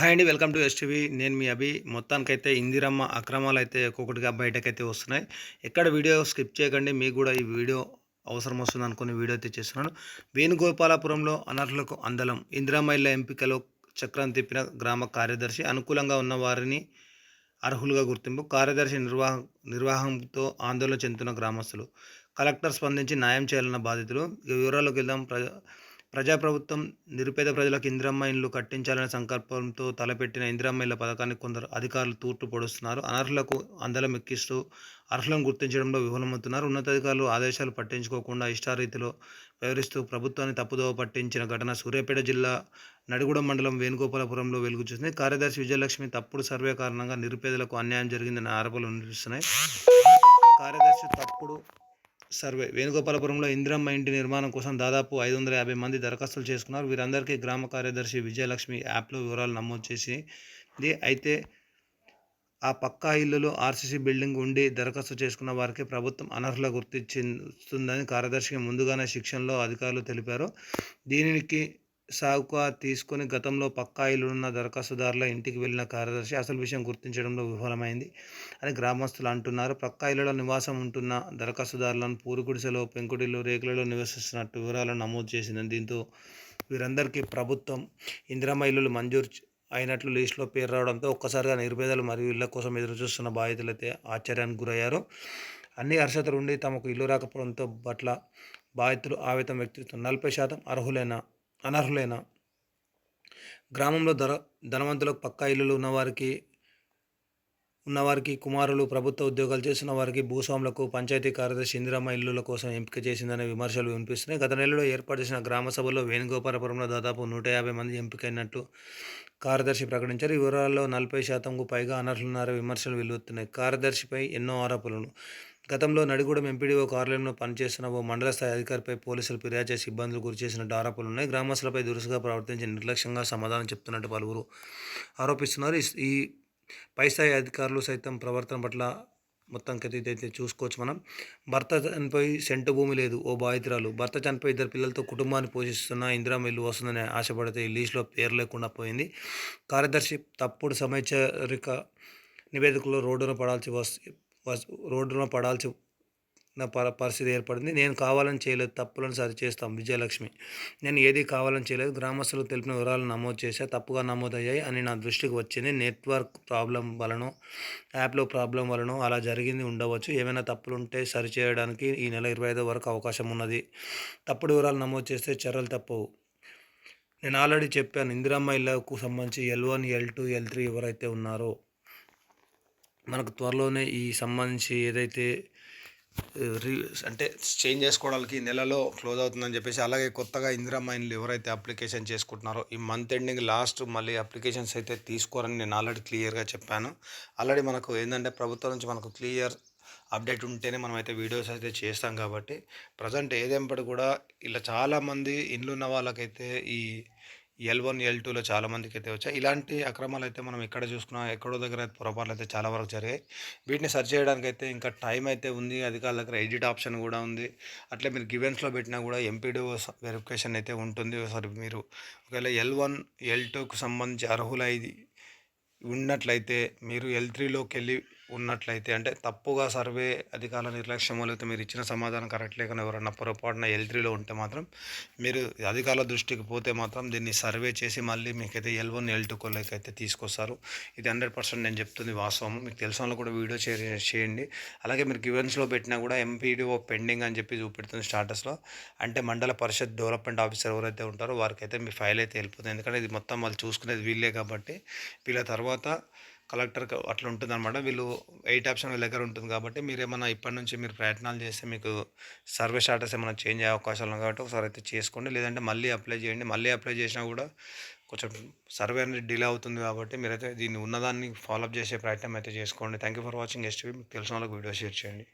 Hi అండి welcome to STV. నేను మీ అభి. మొత్తానికైతే ఇందిరమ్మ అక్రమాలు అయితే ఒక్కొక్కటిగా బయటకైతే వస్తున్నాయి. ఎక్కడ వీడియో స్కిప్ చేయకండి మీకు కూడా ఈ వీడియో అవసరం వస్తుంది అనుకుని వీడియో అయితే చేస్తున్నాను. వేణుగోపాలపురంలో అనర్హులకు అందలం. ఇందిరమ్మ ఇళ్ళ ఎంపికలో చక్రం తిప్పిన గ్రామ కార్యదర్శి అనుకూలంగా ఉన్న వారిని అర్హులుగా గుర్తింపు కార్యదర్శి నిర్వాహ నిర్వాహంతో ఆందోళన చెందుతున్న గ్రామస్తులు. కలెక్టర్ స్పందించి న్యాయం చేయాలన్న బాధితులు. వివరాలకు వివరాల్లోకి వెళ్దాం. ప్ర ప్రజాప్రభుత్వం నిరుపేద ప్రజలకు ఇందిరమ్మ ఇండ్లు కట్టించాలనే సంకల్పంతో తలపెట్టిన ఇందిరమ్మ ఇళ్ళ పథకాన్ని కొందరు అధికారులు తూర్పు పొడుస్తున్నారు. అనర్హులకు అందలం ఎక్కిస్తూ అర్హులను గుర్తించడంలో విఫలమవుతున్నారు. ఉన్నతాధికారులు ఆదేశాలు పట్టించుకోకుండా ఇష్టారీతిలో వ్యవహరిస్తూ ప్రభుత్వాన్ని తప్పుదోవ పట్టించిన ఘటన సూర్యాపేట జిల్లా నడిగూడెం మండలం వేణుగోపాలపురంలో వెలుగు చూసింది కార్యదర్శి విజయలక్ష్మి తప్పుడు సర్వే కారణంగా నిరుపేదలకు అన్యాయం జరిగిందనే ఆరోపణలు వినిపిస్తున్నాయి. కార్యదర్శి తప్పుడు సర్వే. వేణుగోపాలపురంలో ఇందిరమ్మ ఇంటి నిర్మాణం కోసం దాదాపు ఐదు వందల యాభై మంది దరఖాస్తులు చేసుకున్నారు. వీరందరికీ గ్రామ కార్యదర్శి విజయలక్ష్మి యాప్లో వివరాలు నమోదు చేసింది అయితే ఆ పక్కా ఇల్లులో ఆర్సీసీ బిల్డింగ్ ఉండి దరఖాస్తు చేసుకున్న వారికి ప్రభుత్వం అనర్హుల గుర్తించిందని కార్యదర్శికి ముందుగానే శిక్షణలో అధికారులు తెలిపారు. దీనికి సాగుగా తీసుకొని గతంలో పక్కా ఇల్లున్న దరఖాస్తుదారుల ఇంటికి వెళ్ళిన కార్యదర్శి అసలు విషయం గుర్తించడంలో విఫలమైంది అని గ్రామస్తులు అంటున్నారు. పక్కా ఇళ్ళలో నివాసం ఉంటున్న దరఖాస్తుదారులను పూరుగుడిసెలో పెంకుడిలో రేకులలో నివసిస్తున్నట్టు వివరాలను నమోదు చేసింది దీంతో వీరందరికీ ప్రభుత్వం ఇందిరమ్మ ఇల్లులు మంజూరు అయినట్లు లిస్టులో పేరు రావడంతో ఒక్కసారిగా నిర్భేదాలు మరియు ఇళ్ళ కోసం ఎదురుచూస్తున్న బాధితులైతే ఆశ్చర్యానికి గురయ్యారు. అన్ని అర్హతలు ఉండి తమకు ఇల్లు రాకపోవడంతో పట్ల బాధితులు ఆవేదన వ్యక్తిత్వం నలభై శాతం అర్హులైన అనర్హులైన గ్రామంలో ధర ధనవంతులకు పక్కా ఇల్లులు ఉన్నవారికి ఉన్నవారికి కుమారులు ప్రభుత్వ ఉద్యోగాలు చేస్తున్న వారికి భూస్వాములకు పంచాయతీ కార్యదర్శి ఇందిరమ్మ ఇల్లుల కోసం ఎంపిక చేసిందనే విమర్శలు వినిపిస్తున్నాయి. గత నెలలో ఏర్పాటు చేసిన గ్రామ సభలో వేణుగోపాలపురంలో దాదాపు నూట యాభై మంది ఎంపికైనట్టు కార్యదర్శి ప్రకటించారు. ఈ వివరాల్లో నలభై శాతంకు పైగా అనర్హులున్నారో విమర్శలు వెలువెత్తున్నాయి కార్యదర్శిపై ఎన్నో ఆరోపణలు గతంలో నడిగూడెం ఎంపీడీఓ కార్యాలయంలో పనిచేస్తున్న ఓ మండల స్థాయి అధికారిపై పోలీసులు ఫిర్యాదు చేసి ఇబ్బందులు గురి చేసిన ఆరోపణలు ఉన్నాయి. గ్రామస్తులపై దురుసుగా ప్రవర్తించి నిర్లక్ష్యంగా సమాధానం చెప్తున్నట్టు పలువురు ఆరోపిస్తున్నారు. ఈ పై స్థాయి అధికారులు సైతం ప్రవర్తన పట్ల మొత్తం అయితే చూసుకోవచ్చు మనం. భర్త చనిపోయి సెంటు భూమి లేదు. ఓ బాధితురాలు. భర్త చనిపోయి ఇద్దరు పిల్లలతో కుటుంబాన్ని పోషిస్తున్న ఇందిరా ఇల్లు వస్తుందని ఆశపడితే ఈ లీస్ట్లో పేరు లేకుండా పోయింది. కార్యదర్శి తప్పుడు సమైచరిక నివేదికలో రోడ్డున పడాల్సి వస్తే రోడ్డున పడాల్సి పరిస్థితి ఏర్పడింది. నేను కావాలని చేయలేదు తప్పులను సరి చేస్తాం విజయలక్ష్మి. నేను ఏది కావాలని చేయలేదు గ్రామస్తులు తెలిపిన వివరాలు నమోదు చేశా తప్పుగా నమోదయ్యాయి అని నా దృష్టికి వచ్చింది. నెట్వర్క్ ప్రాబ్లం వలన యాప్లో ప్రాబ్లం వలన అలా జరిగింది ఉండవచ్చు. ఏమైనా తప్పులు ఉంటే సరిచేయడానికి ఈ నెల ఇరవై ఐదో వరకు అవకాశం ఉన్నది. తప్పుడు వివరాలు నమోదు చేస్తే చర్యలు తప్పవు. నేను ఆల్రెడీ చెప్పాను ఇందిరమ్మ ఇళ్ళకు సంబంధించి L one L two L three ఎవరైతే ఉన్నారో మనకు త్వరలోనే ఈ సంబంధించి ఏదైతే రీ అంటే చేంజ్ చేసుకోవడానికి నెలలో క్లోజ్ అవుతుందని చెప్పేసి అలాగే కొత్తగా ఇందిరా మైన్లు ఎవరైతే అప్లికేషన్ చేసుకుంటున్నారో ఈ మంత్ ఎండింగ్ లాస్ట్ మళ్ళీ అప్లికేషన్స్ అయితే తీసుకోరని నేను ఆల్రెడీ క్లియర్గా చెప్పాను. ఆల్రెడీ మనకు ఏంటంటే ప్రభుత్వం నుంచి మనకు క్లియర్ అప్డేట్ ఉంటేనే మనం అయితే వీడియోస్ అయితే చేస్తాం కాబట్టి ప్రజెంట్ ఏదేంపటి కూడా ఇలా చాలామంది ఇండ్లు ఉన్న వాళ్ళకైతే ఈ ఎల్ వన్ ఎల్ టూలో చాలా మందికి అయితే వచ్చాయి. ఇలాంటి అక్రమాలు అయితే మనం ఎక్కడ చూసుకున్నా ఎక్కడో దగ్గర అయితే పొరపాట్లు అయితే చాలా వరకు జరిగాయి. వీటిని సర్చ్ చేయడానికి అయితే ఇంకా టైం అయితే ఉంది. అధికారుల దగ్గర ఎడిట్ ఆప్షన్ కూడా ఉంది. అట్లే మీరు గివెన్స్లో పెట్టినా కూడా ఎంపీడీ వెరిఫికేషన్ అయితే ఉంటుంది. ఒకసారి మీరు ఒకవేళ ఎల్ వన్ ఎల్ టూకు సంబంధించి అర్హులైది ఉన్నట్లయితే మీరు ఎల్ త్రీలోకి వెళ్ళి ఉన్నట్లయితే అంటే తప్పుగా సర్వే అధికారుల నిర్లక్ష్యం అయితే మీరు ఇచ్చిన సమాధానం కరెక్ట్ లేకుండా ఎవరన్నా పొరపాటున ఎల్ త్రీలో ఉంటే మాత్రం మీరు అధికారుల దృష్టికి పోతే మాత్రం దీన్ని సర్వే చేసి మళ్ళీ మీకైతే ఎల్ వన్ ఎల్ టూ కొలకి అయితే తీసుకొస్తారు. ఇది హండ్రెడ్ పర్సెంట్ నేను చెప్తుంది వాస్తవం మీకు తెలిసిన వాళ్ళు కూడా వీడియో షేర్ చేయండి. అలాగే మీరు గివెన్స్లో పెట్టినా కూడా ఎంపీడీఓ పెండింగ్ అని చెప్పి చూపెడుతుంది స్టాటస్లో. అంటే మండల పరిషత్ డెవలప్మెంట్ ఆఫీసర్ ఎవరైతే ఉంటారో వారికైతే మీ ఫైల్ అయితే వెళ్ళిపోతుంది. ఎందుకంటే ఇది మొత్తం వాళ్ళు చూసుకునేది వీళ్ళే కాబట్టి వీళ్ళ తర్వాత కలెక్టర్ అట్లా ఉంటుంది అనమాట వీళ్ళు ఎయిట్ ఆప్షన్ వీళ్ళ దగ్గర ఉంటుంది కాబట్టి మీరు ఏమైనా ఇప్పటి నుంచి మీరు ప్రయత్నాలు చేస్తే మీకు సర్వే స్టాటస్ ఏమైనా చేంజ్ అయ్యే అవకాశాలు ఉన్నాయి కాబట్టి ఒకసారి అయితే చేసుకోండి. లేదంటే మళ్ళీ అప్లై చేయండి. మళ్ళీ అప్లై చేసినా కూడా కొంచెం సర్వే అనేది డిలే అవుతుంది కాబట్టి మీరైతే దీన్ని ఉన్నదాన్ని ఫాలోఅప్ చేసే ప్రయత్నం అయితే చేసుకోండి. Thank you for watching STV. మీకు తెలిసిన వాళ్ళకి వీడియో షేర్ చేయండి.